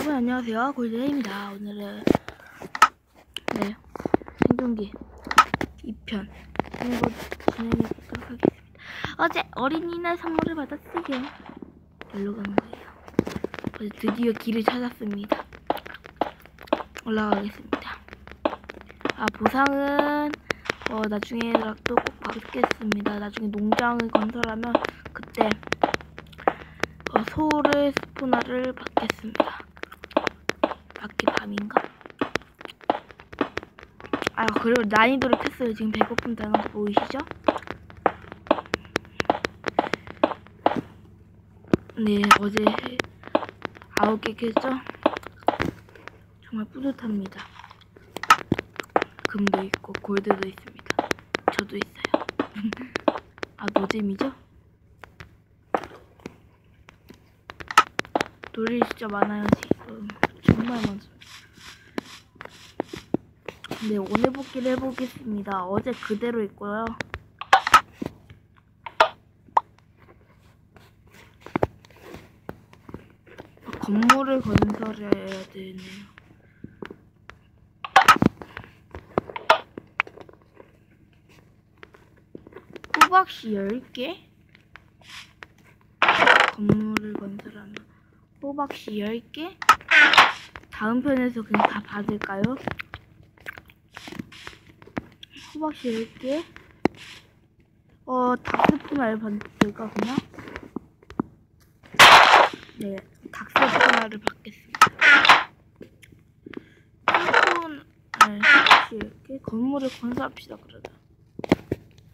여러분 안녕하세요. 골드입니다. 오늘은 네 생존기 2편 이거 진행해보도록 하겠습니다. 어제 어린이날 선물을 받았어요. 여기로 가는 거예요. 어제 드디어 길을 찾았습니다. 올라가겠습니다. 아 보상은 어 나중에 또꼭 받겠습니다. 나중에 농장을 건설하면 그때 어, 소를 스푸너를 받겠습니다. 밤인가? 아 그리고 난이도를 켰어요. 지금 배고픔 다는 거 보이시죠? 네 어제 아홉 개 켰죠? 정말 뿌듯합니다. 금도 있고 골드도 있습니다. 저도 있어요. 아 노잼이죠? 돌이 진짜 많아요 지금 정말 많습니다 네 오늘 복기를 해보겠습니다 어제 그대로 있고요 건물을 건설해야 되네요 호박씨 10개? 건물을 건설하면 호박씨 10개? 다음 편에서 그냥 다 받을까요? 호박씨 10개? 어, 닭스푸나를 받을까, 그냥? 네, 닭스푸나를 받겠습니다. 스푼, 네, 호박씨 10개? 건물을 건설합시다, 그러다.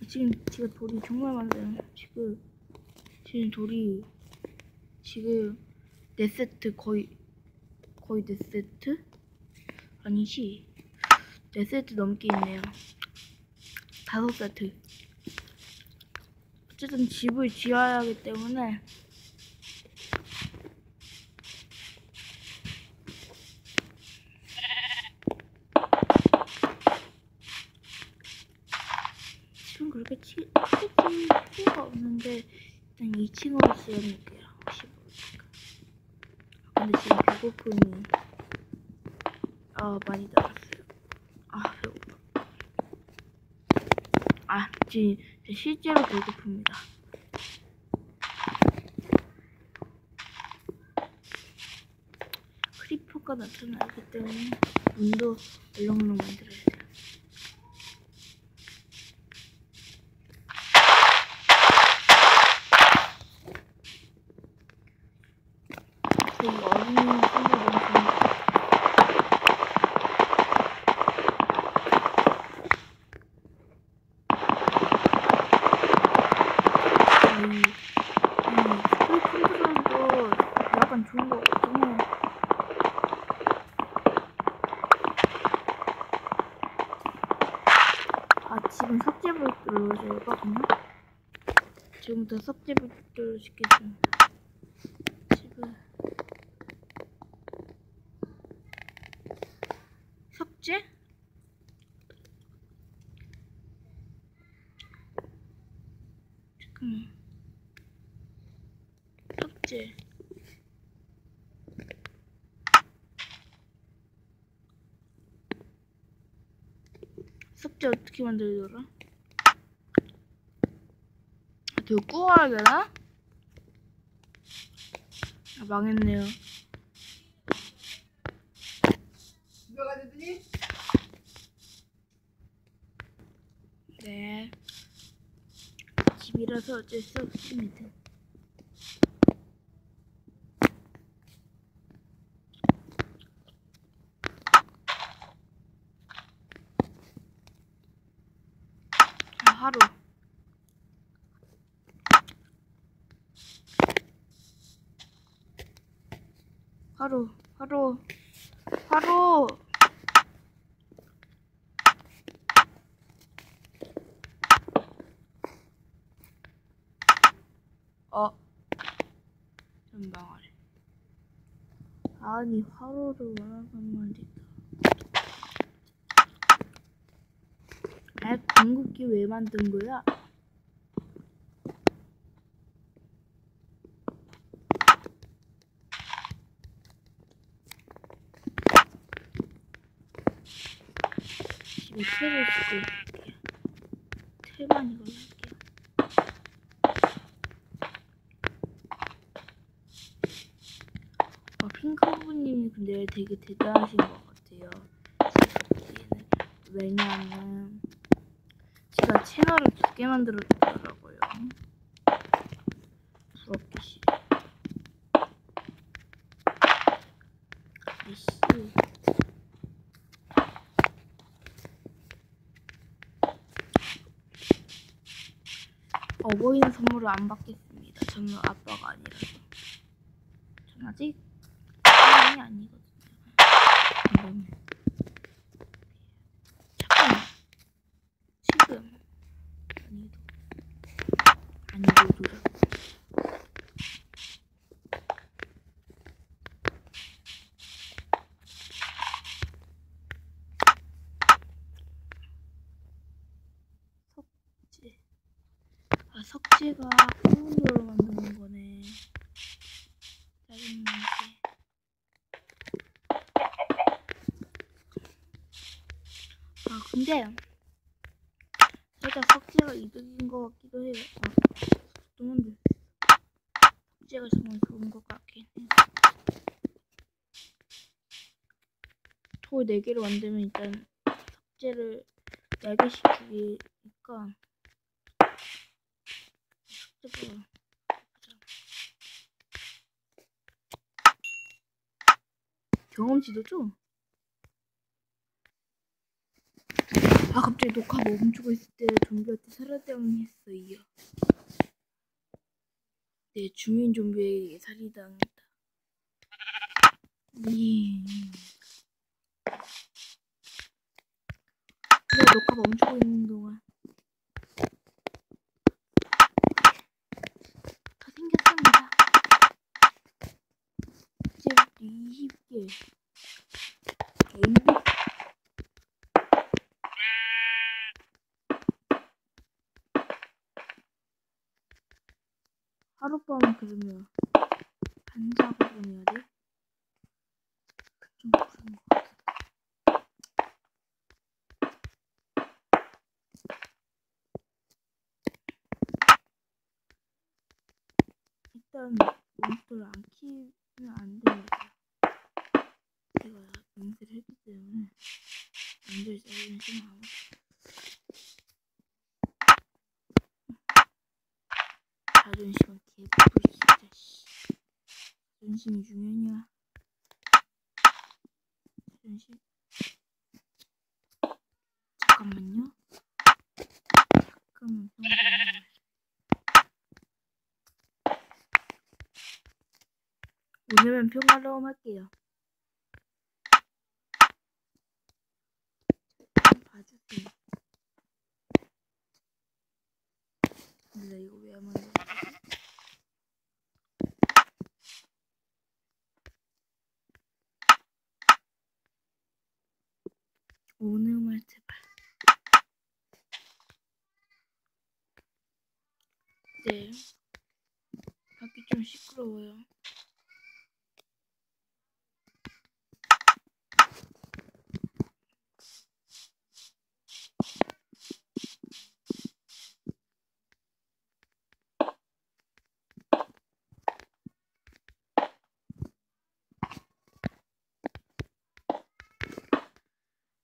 지금, 지금 돌이 정말 많아요. 지금, 지금 돌이, 지금, 네 세트 거의 거의 네 세트 아니지 네 세트 넘게 있네요 다섯 세트. 어쨌든 집을 지어야 하기 때문에. 집은 그렇게 치, 크게 지을 필요가 없는데 일단 2층으로 지어놓을게요. 혹시 모르니까. 근데 지금 배고픔이 아 많이 나왔어요. 아 배고파. 아 지금 실제로 배고픕니다. 크리퍼가 나타나기 때문에 문도 얼렁얼렁 만들어야 돼요. 저희 어린이 친구 너무 좋은데. 저희 이 스프레이 컨트롤도 약간 좋은 것 같긴 해요. 아 지금 삭제볼트로 제거거든요. 지금부터 삭제볼트를 시켰습니다. 지금 삭제? 잠깐만. 삭제. 삭제 어떻게 만들더라? 아, 이거 구워야 되나? 아, 망했네요. 네. 집이라서 어쩔 수 없습니다. 아, 하루. 하루, 하루, 하루. 어. 좀 망하네. 아니, 화로를 원하는 말이다. 발 궁극기 왜 만든 거야? 지금 탭을 쓰고 있을게요. 탭안 이걸로 할게요. 아, 핑크부님이 근데 되게 대단하신 것 같아요. 왜냐하면 제가 채널을 두 개 만들었더라고요. 부럽기 싫어. 이씨. 어버이날 선물을 안 받겠습니다. 저는 아빠가 아니라서. 전 아직 사람이 아니거든요. 그러면 잠깐만. 지금 아니도 아니도도죠. 석재. 아 석재가 후운으로 만드는 거네. 짜증나게. 아 근데 살짝 석재가 이득인 것 같기도 해요. 아, 속도만들 석재가 정말 좋은 것 같긴 해요. 돌 4개를 만들면 일단 석재를 4개씩 주기니까 석재가 가자. 경험치도죠? 아 갑자기 녹화 멈추고 있을 때 좀비한테 살해당했어요. 네 주민 좀비에게 살해당했다. 예. 네 녹화 멈추고 있는 동안 더 생겼습니다. 이제부터 20개. 하룻밤을 그러면 반작업을 해야 돼? 좀 그런 것 같아. 일단 몬스터를 안 키우면 안 됩니다. 제가 맹세를 했기 때문에 신경 안자존심은 개뿔 진짜 씨. 자존심이 중요하냐? 자존심. 잠깐만요. 잠깐만. 오늘은 평화로움 할게요. 좀 봐주세요. 근데 나 이거 왜 안 만들어? 오늘만 제발. 네. 밖이 좀 시끄러워요.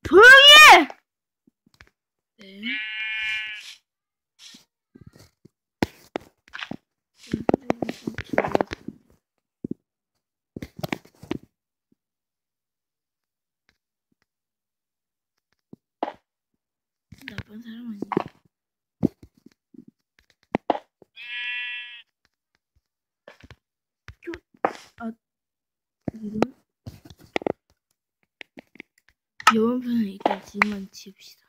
조용히 해! 네. 이거를 좀 줄여. 나쁜 사람 아니야. 교, 아, 이름? 이번 편은 일단 집만 지읍시다.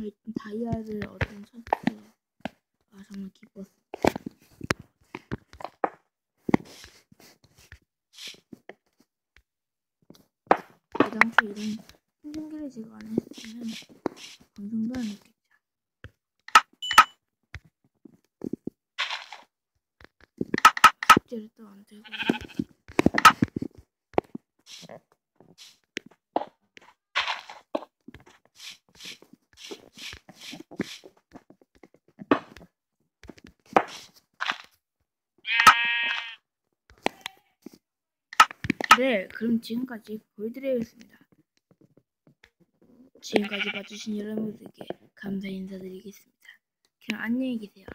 일단 다이아를 얻은 쳤어요. 아 정말 기뻤어. 애당초 이런 신신기를 제가 안 했으면 방송도 안 했겠죠. 숙제를 또 안 되고. 네, 그럼 지금까지 보여드리겠습니다. 지금까지 봐주신 여러분들께 감사 인사드리겠습니다. 그럼 안녕히 계세요.